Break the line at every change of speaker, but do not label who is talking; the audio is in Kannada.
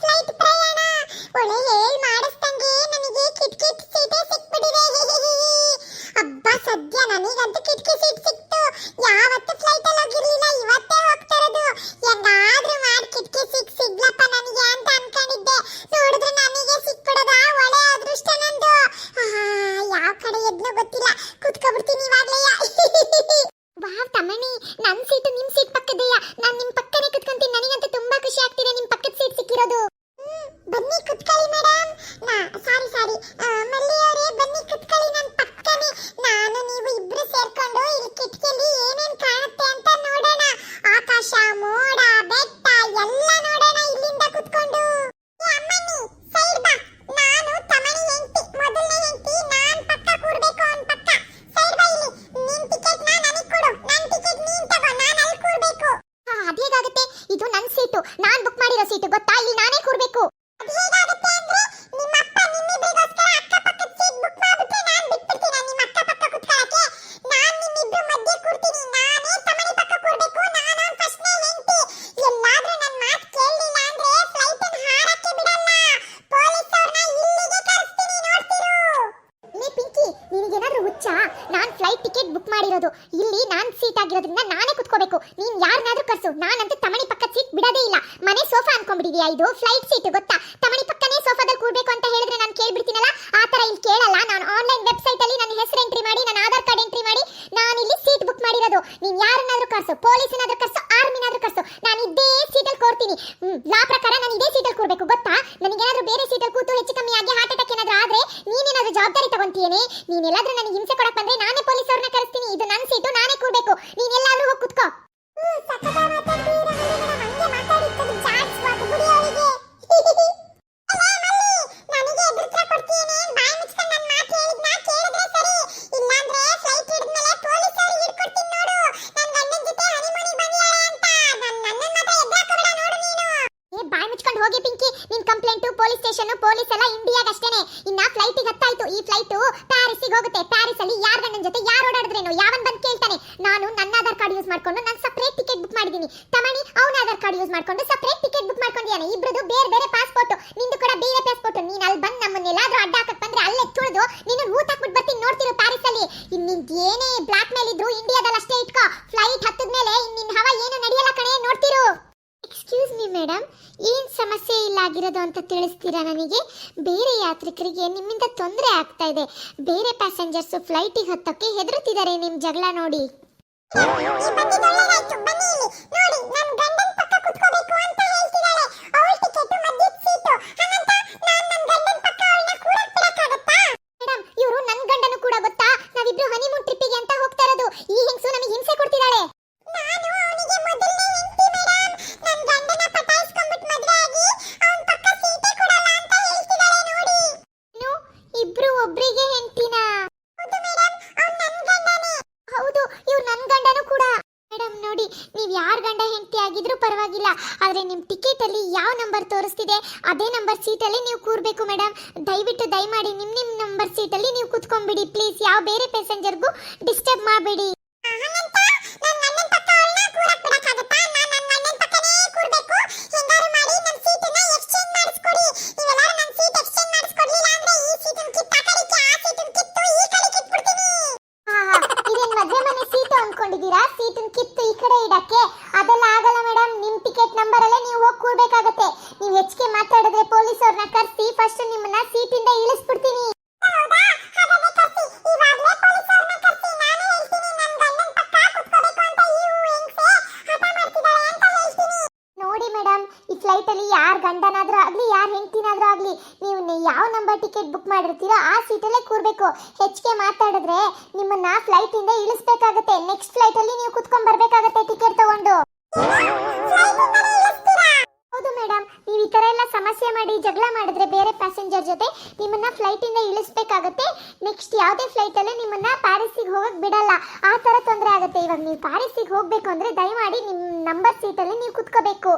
ஃப்ளைட் பிரயாணம் ஒன்று ஏழு ಕುತ್ಕೊಳ್ಳಿ ಮೇಡಮ್ ನಾ ಸಾರಿ ಸಾರಿ ಮಾಡಿರೋದು ಇಲ್ಲಿ ನಾನ್ ಸೀಟ್ ಆಗಿರೋದ್ರಿಂದ ನಾನೇ ಕುತ್ಕೋಬೇಕು. ನೀನ್ ಯಾರನ್ನಾದ್ರೂ ಕರ್ಸು. ನಾನಂತೂ ತಮಣಿ ಪಕ್ಕ ಸೀಟ್ ಬಿಡೋದೇ ಇಲ್ಲ. ಮನೆ ಸೋಫಾ ಅನ್ಕೊಂಡ್ಬಿಟ್ಟಿದ್ಯಾ ಇದು? ಫ್ಲೈಟ್ ಸೀಟ್ ಗೊತ್ತಾ? ತಮಣಿ ಪಕ್ಕನೇ ಸೋಫಾದಲ್ಲಿ ಕೂರ್ಬೇಕು ಅಂತ ಹೇಳಿದ್ರೆ ನಾನು ಕೇಳ್ಬಿಡ್ತೀನಲ್ಲ? ಆ ತರ ಇಲ್ಲಿ ಕೇಳಲ್ಲ. ನಾನು ಆನ್ಲೈನ್ ವೆಬ್ಸೈಟ್ ಅಲ್ಲಿ ನನ್ನ ಹೆಸರು ಎಂಟ್ರಿ ಮಾಡಿ, ನನ್ನ ಆಧಾರ್ ಕಾರ್ಡ್ ಎಂಟ್ರಿ ಮಾಡಿ, ನಾನು ಇಲ್ಲಿ ಸೀಟ್ ಬುಕ್ ಮಾಡಿರೋದು. ನೀನ್ ಯಾರನ್ನಾದ್ರೂ ಕರ್ಸು. ಪೊಲೀಸನಾದ್ರೂ ಕರ್ಸು. ಆರ್ಮಿನಾದ್ರೂ ಕರ್ಸು. ನಾನು ಇದೇ ಸೀಟಲ್ಲಿ ಕೂರ್ತೀನಿ. ಲಾ ಪ್ರಕಾರ ನಾನು ಇದೇ ಸೀಟಲ್ಲಿ ಕೂರ್ಬೇಕು. ಗೊತ್ತಾ? ನನಗೇನಾದ್ರೂ ಬೇರೆ ಸೀಟಲ್ಲಿ ಕೂತು ಹೆಚ್ಚು ಕಮ್ಮಿ ಆಗಿ ಹಾರ್ಟ್ ಅಟ್ಯಾಕ್ ಏನಾದ್ರೂ ಆದ್ರೆ ನೀನೇನಾದ್ರೂ ಜವಾಬ್ದಾರಿ ತಗೊಂತೀನಿ ನೀನೆಲ್ಲಾದ್ರೂ ನನಗೆ ಹಿಂಸೆ ಕೊಡಕ್ ಬಂದ್ರೆ ನಾನೇ ಪೊಲೀಸ್ ಪೊಲೀಸ್ ಸ್ಟೇಷನ್, ಪೊಲೀಸ್ ಎಲ್ಲ ಇಂಡಿಯಾಗ ಅಷ್ಟೇನೆ ಇನ್ನ ಫ್ಲೈಟ್ ಹತ್ತಾಯ್ತು. ಈ ಫ್ಲೈಟ್ ಪ್ಯಾರಿಸ್ಗೆ ಹೋಗುತ್ತೆ. ಪ್ಯಾರಿಸ್ ಅಲ್ಲಿ ಯಾರ ಗಂಡನ ಜೊತೆ ಯಾರು ಓಡಾಡಿದ್ರೇನು? ಯಾವನ್ ಬಂದ್ ಕೇಳ್ತಾನೆ? ನಾನು ನನ್ನ ಆಧಾರ್ ಕಾರ್ಡ್ ಯೂಸ್ ಮಾಡ್ಕೊಂಡು ನಾನು ಸಪರೇಟ್ ಟಿಕೆಟ್ ಬುಕ್ ಮಾಡಿದೀನಿ ತಮಣಿ, ಅವನ ಆಧಾರ್ ಕಾರ್ಡ್ ಯೂಸ್ ಮಾಡ್ಕೊಂಡು ಸಪರೇಟ್ ಟಿಕೆಟ್ ಬುಕ್ ಮಾಡ್ಕೊಂಡಿದ್ದಾನೆ. ಇಬ್ರದು ಬೇರೆ ಬೇರೆ ಪಾಸ್ಪೋರ್ಟ್ ನಿಂದು ಕೂಡ ಬೇರೆ ಪಾಸ್ಪೋರ್ಟ್ ನೀನ್ ಅಲ್ಲಿ ಬಂದ್ ನಮ್ಮನ್ನೆಲ್ಲಾದ್ರೂ ಅಡ್ಡ ಹಾಕಕ್ ಬಂದ್ರೆ ಅಲ್ಲೇ ತುಳಿದು ನೀನು ಊಟ ಹಾಕ್ಬಿಟ್ಟು ಬರ್ತೀನಿ ನೋಡ್ತಿರು ಪ್ಯಾರಿಸ್ ಅಲ್ಲಿ ಇನ್ ನಿನ್ ಏನೇ ಬ್ಲಾಕ್ ಎಕ್ಸ್ಕ್ಯೂಸ್ ಮೀ ಮೇಡಮ್ ಏನ್ ಸಮಸ್ಯೆ ಇಲ್ಲ ಆಗಿರೋದು ಅಂತ ತಿಳಿಸ್ತೀರಾ ನನಗೆ? ಬೇರೆ ಯಾತ್ರಿಕರಿಗೆ ನಿಮ್ಮಿಂದ ತೊಂದರೆ ಆಗ್ತಾ ಇದೆ. ಬೇರೆ ಪ್ಯಾಸೆಂಜರ್ಸ್ ಫ್ಲೈಟಿಗೆ ಹತ್ತಕ್ಕೆ ಹೆದರುತ್ತಿದ್ದಾರೆ ನಿಮ್ ಜಗಳ ನೋಡಿ. ಮೇಡಮ್ ಇವರು ನನ್ನ ಗಂಡನು ಕೂಡ ಗೊತ್ತಾ? ನಾವಿಬ್ರು ಹನಿಮೂನ್ ಟ್ರಿಪ್ಪಿಗೆ ಆಗಿದ್ರೂ ಪರವಾಗಿಲ್ಲ. ಆದರೆ ನಿಮ್ಮ ಟಿಕೆಟ್ ಅಲ್ಲಿ ಯಾವ ನಂಬರ್ ತೋರಿಸ್ತಿದೆ, ಅದೇ ನಂಬರ್ ಸೀಟಲ್ಲಿ ನೀವು ಕೂರ್ಬೇಕು ಮೇಡಮ್ ದಯವಿಟ್ಟು ದಯಮಾಡಿ ನಿಮ್ಮ ನಿಮ್ಮ ನಂಬರ್ ಸೀಟಲ್ಲಿ ನೀವು ಕೂತ್ಕೊಂಡ್ಬಿಡಿ. ಪ್ಲೀಸ್ ಯಾವ ಬೇರೆ ಪ್ಯಾಸೆಂಜರ್ಗೂ ಡಿಸ್ಟರ್ಬ್ ಮಾಡಬೇಡಿ. ಈ ಯಾರು ಗಂಡನಾದರೂ ಆಗಲಿ ಆಗಲಿ ಹೆಂಡತಿನಾದ್ರೂ ಆಗ್ಲಿ, ನೀವು ಯಾವ ನಂಬರ್ ಟಿಕೆಟ್ ಬುಕ್ ಮಾಡಿರ್ತೀರೋ ಆ ಸೀಟಲ್ಲೇ ಕೂರ್ಬೇಕು. ಹೆಚ್ಚಿಗೆ ಮಾತಾಡಿದ್ರೆ ನಿಮ್ಮನ್ನ ಫ್ಲೈಟಿಂದ ಇಳಿಸ್ಬೇಕಾಗುತ್ತೆ. ನೆಕ್ಸ್ಟ್ ಫ್ಲೈಟಲ್ಲಿ ನೀವು ಕುತ್ಕೊಂಡು ಬರಬೇಕಾಗತ್ತೆ ಟಿಕೆಟ್ ತಗೊಂಡು. ಹೌದು ಮೇಡಮ್ ನೀವು ಈ ತರ ಎಲ್ಲ ಸಮಸ್ಯೆ ಮಾಡಿ ಜಗಳ ಮಾಡಿದ್ರೆ ಬೇರೆ ಪ್ಯಾಸೆಂಜರ್ ಜೊತೆ ನಿಮ್ಮನ್ನ ಫ್ಲೈಟಿಂದ ಇಳಿಸ್ಬೇಕಾಗತ್ತೆ. ನೆಕ್ಸ್ಟ್ ಯಾವುದೇ ಅಲ್ಲೇ ನಿಮ್ಮನ್ನ ಪ್ಯಾರಿಸ್ಗೆ ಹೋಗಕ್ಕೆ ಬಿಡಲ್ಲ. ಆ ತರ ತೊಂದರೆ ಆಗುತ್ತೆ. ಇವಾಗ ನೀವು ಪ್ಯಾರಿಸ್ಗೆ ಹೋಗ್ಬೇಕು ಅಂದ್ರೆ ದಯಮಾಡಿ ನಿಮ್ಮ ನಂಬರ್ ಸೀಟಲ್ಲಿ ನೀವು ಕುತ್ಕೋಬೇಕು.